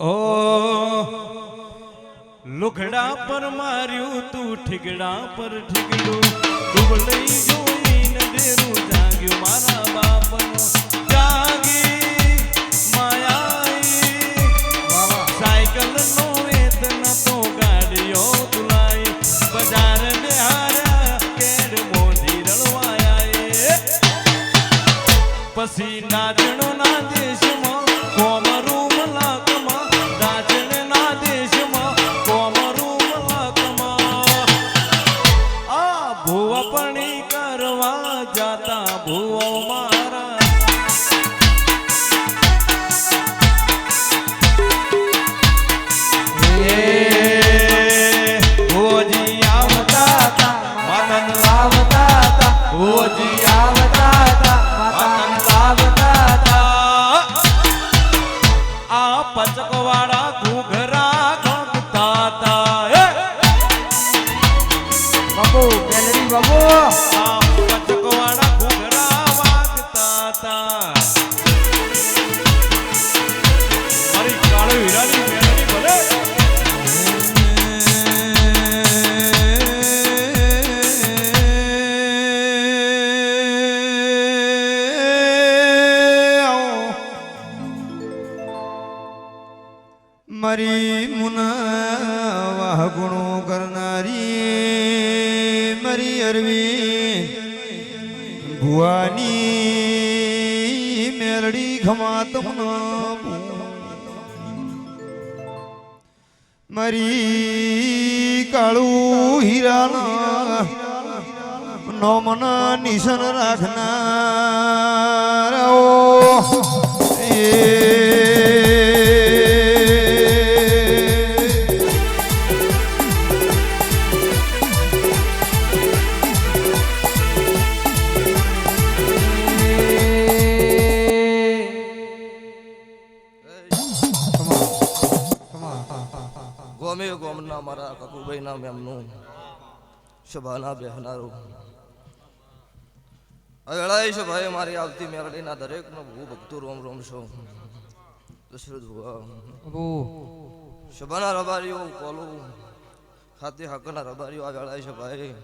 ઓ લુગડા પર માર્યું તું, ઠીગડા પર ઠીગડું. દુબળઈ જોઈને દેરું જાગ્યું મારા બાપનો. જાગી માયાઈ. સાયકલ નો વેતન તો ગાડીઓ તુલાઈ બજાર ને હાર્યા કેડ મોઢી રળવાયા પછી નાચણો મારી મુના ગુણો કરનારી મારી અરવી ભુવાની મેરડી ખમા મરી મારી કાળું હીરાના નોમના નિશન રાખનાર ઓ શભાના બેહનારું. છે ભાઈ મારી આવતી મેરડીના દરેકનો બહુ ભક્તો રોમ રોમ છો. દશરથ શભાના રબારીઓ કોલો ખાતે હકના રબારીઓ આ વેળાય છે ભાઈ.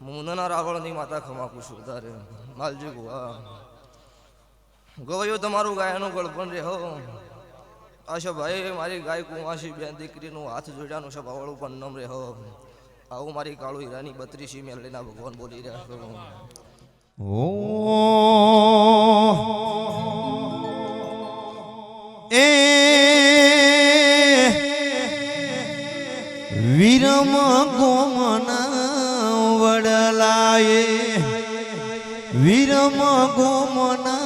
મુંદના રાવણની માતા ખમાકું છું તારે માલજી ભુવા ગવાયો તમારું ગાયનું ગળપણ રહો આશા ભાઈ મારી ગાય કુંવાસી બેન દીકરીનું હાથ જોડ્યાનું છે ભાવળું પણ નમ રહો આવું મારી કાળુ હીરાની બત્રીસી મેલડીના ભગવાન બોલી રહ્યા છો. ઓ એ વિરમ ગોમના વડલાએ વિરમ ગોમના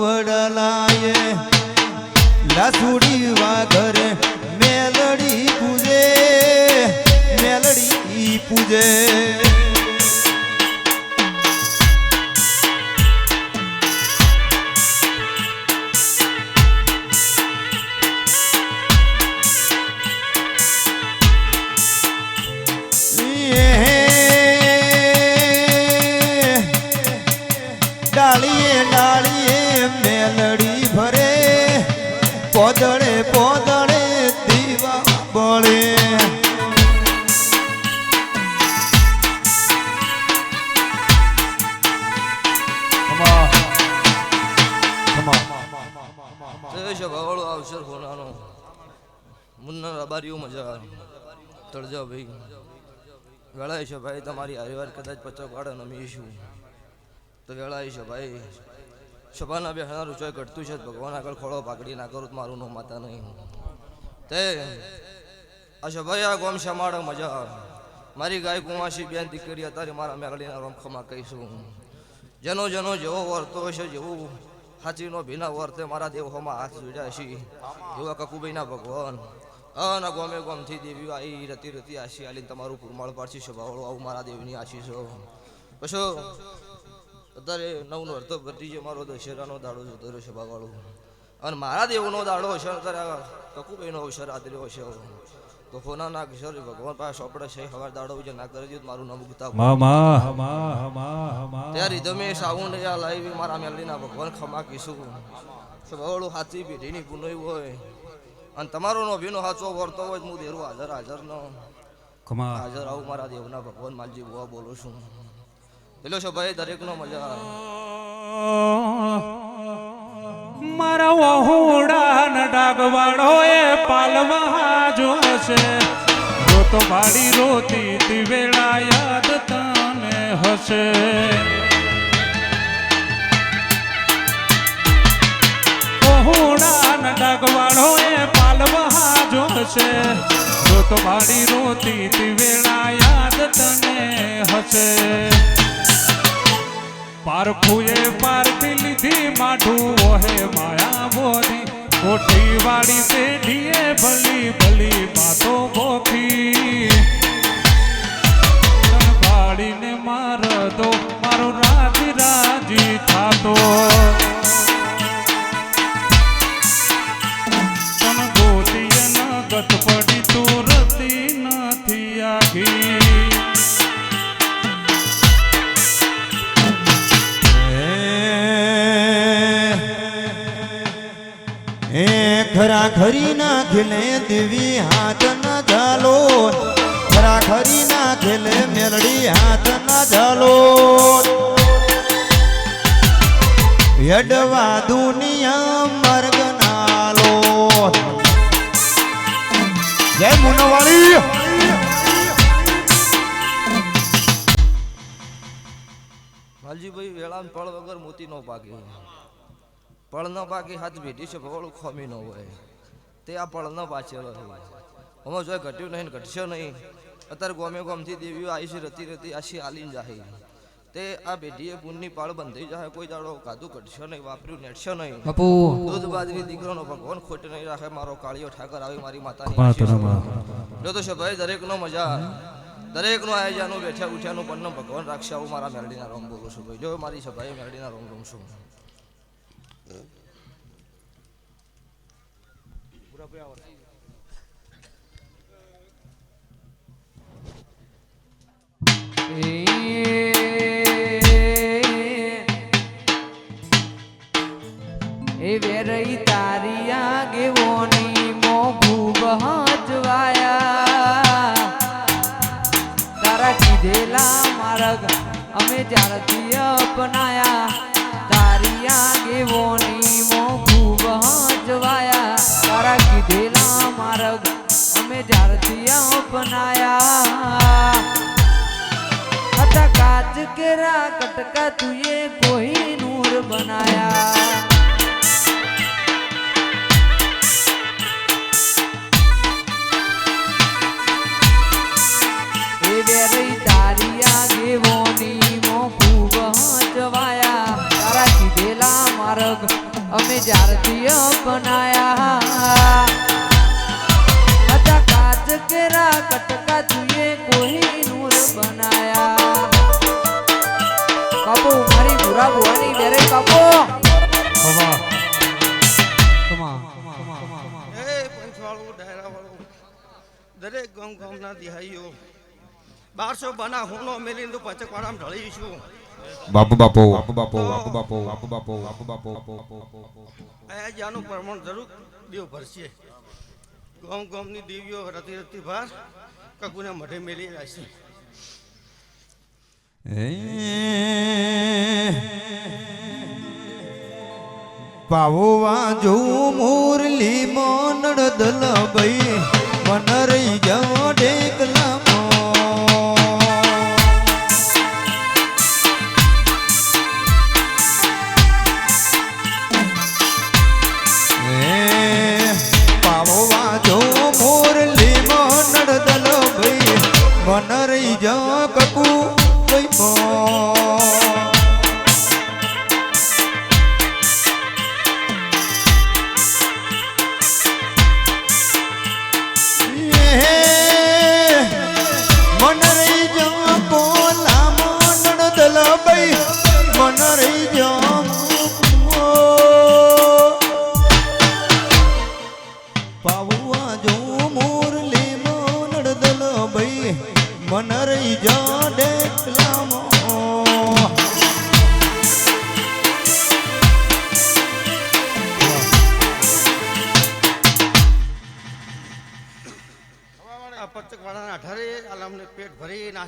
વડલાએ લાસુડી વાઘરે પૂજે. ડાળીએ ડાળીએ મેલડી ભરે. પોદળે પોદળે દીવા બળે. તે છે ભાવળો અવસર હોનાનો મુન્ના રબારીઓ મજા તળજા ભાઈ. વેળાય છે ભાઈ, તમારી હરિવાર કદાચ પચાસ પાડે નમીશું. તો વેળાય છે ભાઈ. સભાના હજાર ચોય ઘટતું છે ભગવાન આગળ ખોળો પાકડી ના કરું મારું નો માતા નહીં. તે અચ્છા ભાઈ, આ ગોમ શમાડે મજા મારી ગાય કુમાસી બેન દીકરી, અત્યારે મારા મેળડીના રમખમાં કહીશું. જેનો જેનો જેવો વર્તો છે જેવું હાચીનો ભીના વર્તે મારા દેવોમાં હાથ જોડ્યા છે. એવા કકુભાઈના ભગવાન. અન ગોમે ગોમથી દેવી આવી રતી રતી આશી આલીને તમારું પુરમાળ પાડશી સ્વભાવળો આવું મારા દેવની આશી છો. પછો અત્યારે નવનો અર્થ ભરતી મારો દશેરાનો દાડો જતો રહ્યો છે ભાગવાળો અને મારા દેવનો દાડો હશે અત્યારે કકુભાઈનો અવસર આદર્યો હશે. તો ફોના ના કિશોર ભગવાન પાસે સોપડે છે હવાર દાડો જે ના કરી દીધું મારું નામ ગુતા મામા મા મા મા ત્યારે તમે સાઉન્ડ યા લાઈવ મારા મેલડીના ભગવાન ખમા કીશું. સવાળું હાથી પેઢીની પુનઈ હોય. અને તમારો નો ભીનો હાચો વર્તો હોય હું દેરું હાજર હાજર નો. ખમા. હાજર આવું મારા દેવના ભગવાન માલજી બુવા બોલું છું. પેલો છો ભાઈ દરેકનો મજા મારા વહુડા ન ડાગવાળો એ પાલવા જોશે તો ભાડી રોતી તી યાદ તને હશે. વહુડા ન ડાગવાળો એ પાલવા જોશે રોતો ભાડી રોતી તી વેળા યાદ તને હશે. પારખુએ પારખી લીધી માઠું, ઓહે માયા બોની કોઠી વાળી પેઢીએ ભલી ભલી માતો ભોખી વાળીને માર દો મારો રાજી રાજી થાતો. ખરા ખરી ના ખેલે દેવી હાથ ના ઝાલો. ખરા ખરી ના ખેલે મેલડી હાથ ના ઝાલો. યડવા દુનિયા મર્ગ નાલો. જય મુનવાળી. લાલજીભાઈ વેળાન ફળ વગર મોતી નો પાકે. પળ બાકી હાથ ભેટી છે ભગવાડું ખોમી ન હોય. તે આ પળનો પાછેલો છે આમાં જો ઘટ્યું નહીં ઘટશે નહીં અત્યારે ગોમે ગોમથી દેવીઓ આવી છે રતી રતી આશી આલીન જાય. તે આ બેટીએ પુનની પાળ બંધાઈ જાય કોઈ દાડો કાદું ઘટશે નહીં વાપર્યું નેટશે નહીં. બાપુ. દૂધ બાજરી દીકરાનો ભગવાન ખોટ નહીં રાખે મારો કાળિયો ઠાકર આવી મારી માતાની જો તો ભાઈ દરેકનો મજા દરેકનો આયોજનનું બેઠા ઉઠ્યાનું પણ ભગવાન રાખશે આવું મારા મેરડીના રોમ બોલું છું. ભાઈ જો મારી સભાએ મેરડીના રોમ રમશું છું. એ વેરઈ તારી આગેવોની મોઘું બહજવાયા તારા કીધેલા માર્ગ અમે જ્યારથી અપનાયા. તારી આગેવોની મોઘું બહજવાયા તારા કીધેલા માર્ગ અમે જ્યારથી અપનાયા હતા કાચ કેરા કટકા તુએ કોઈ નૂર બનાયા અપનાયા હતા કાચ કેરા કટકા તુએ કોઈ નૂર બનાયા કાપો મારી ભૂરા ભુવાની વેરે કાપો હવા કમા એ પંચવાળું ડાયરાવાળું દરેક ગામ ગામના દિહાઈઓ બારસો બના હુનો મેલીને પચકવાડામાં ઢળીશું બાપુ બાપુ બાપુ બાપુ બાપુ બાપુ બાપુ બાપુ બાપુ બાપુ આ જ્યાંનું પ્રમાણ જરૂર દેવ ભરશે. ગામ ગામની દેવીઓ રતી રતી ભાર કકુને મઢે મેલી રાખશે પાવો જો મોરલી મોનડ દલ ભઈ મન રહી જાવ ડેકલા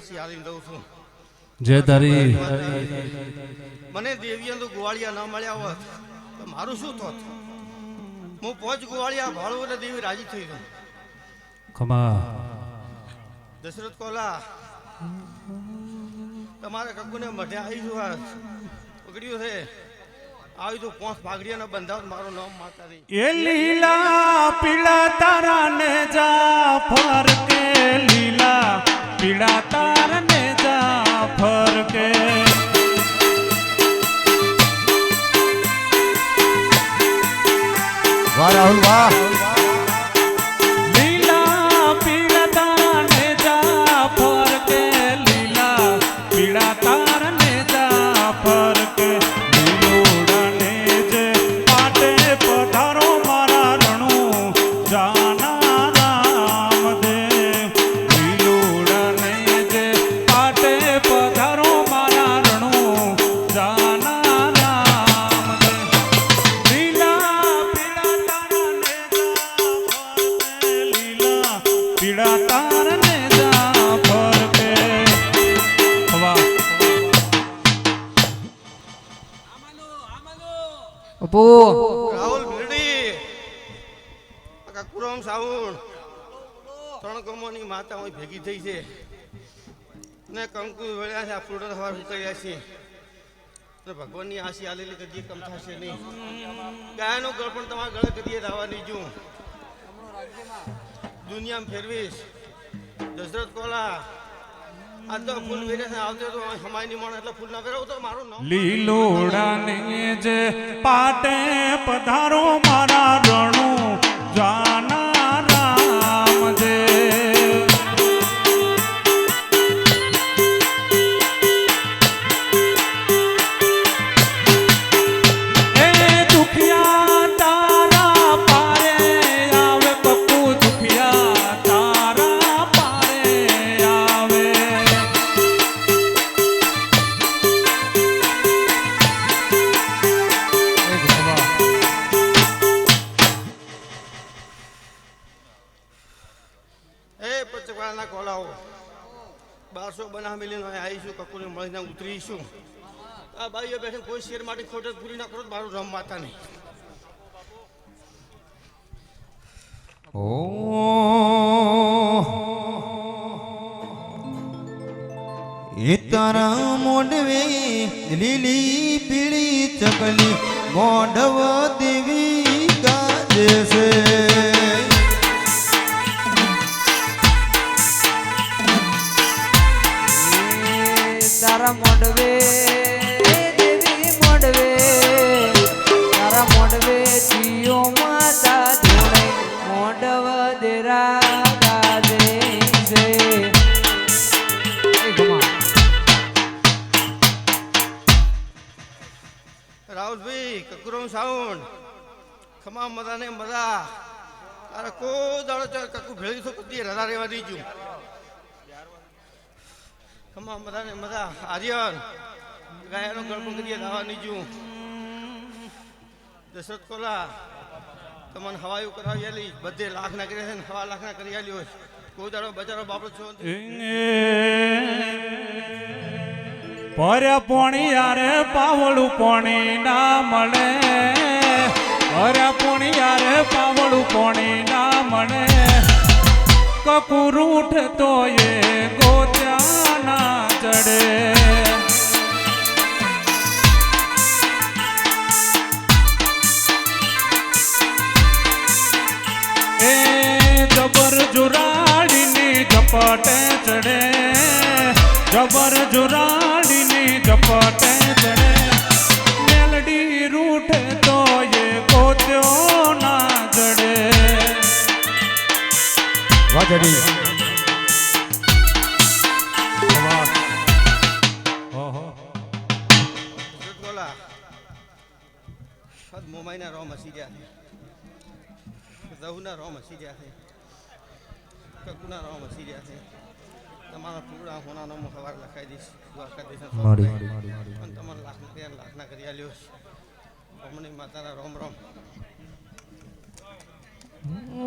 ભરી હાલીને છું. જય ધરી મને દેવીએ તો ગોવાળિયા ન મળ્યા હોત તો મારું શું થોત? હું પોચ ગોવાળિયા ભાળું ને દેવી રાજી થઈ ગયું ખમા. દશરથ કોલા તમારા કકુને મઢે આવી છું આ પકડ્યું છે. આવી તો પોંચ ભાગડીયાનો બંધાવ મારું નામ માતા રહી એ લીલા પીળા તારા ને જા ફરકે લીલા પીળા તારને જા ફરકે વાહ રાહુલ વાહ. જા ફરકે લીલા પીળા તારા ને જા ફરકે વાહ રાહુલ ભીલડી. આ કુરામ ત્રણ કમોની માતા હોય ભેગી થઈ છે. ને કંકુ વળ્યા છે આ ફ્રૂટ સવાર ઉતર્યા છે. ને ભગવાનની આશી આલેલી કદી કમ થશે નહીં. ગાયનું ગળ પણ તમારા ગળે કદી દાવાની જું દુનિયામાં ફેરવીશ. દશરથ કોલા, આ તો ફૂલ તો હમાયની મણ એટલે ફૂલ ના તો મારું નામ લીલોડા ને જે પાટે પધારો મારા રણું કોઈ શેર માટે ખોટત પૂરી ના કરો મારું રમ માતા નહીં. એ તારા મોઢવે લીલી પીળી ચકલી મોઢવ દેવી ગાજે છે. તારા મોડવે દેવી મોડવે તારા મોડવે જીઓ માતા જોડે મોડવ દેરા ગાજે છે રાહુલભાઈ કકુરમ સાઉન્ડ. ખમા મજા ને મજા. તારે કો દાડો ચાલ કકુ ભેળી તો કદી રજા રહેવા દીજું. ખમા આર્યન ગાયનો ગળપો કરીએ દાવા નીજું દશરથ કોલા, તમને હવાયું કરાવી આલી. બધે લાખ ના કર્યા હવા લાખ ના કરી આલી હોય. કોઈ દાડો બજારો, બાપડો છો. પર્યા પોણી યારે પાવળું પોણી ના મળે. પર્યા પોણી યારે પાવળું પોણી ના મળે. કકુરૂઠ તો એ ઝપટે ચડે જબર જુરાડીની ઝપટે ચડે. મેલડી રૂઠે તો એ ગોત્યો ના જડે. વાજડી સદ મોમાઈના રોમ હસી ગયા રહુના રોમ હસી ગયા છે કકુના રોમ હસી ગયા છે. તમારા પૂરા હોનાનો હું સવાર લખાઈ દઈશ. દ્વારકા પણ તમારા લાખ ના લાખના કરી આલ્યો અમની માતાના રોમ રોમ.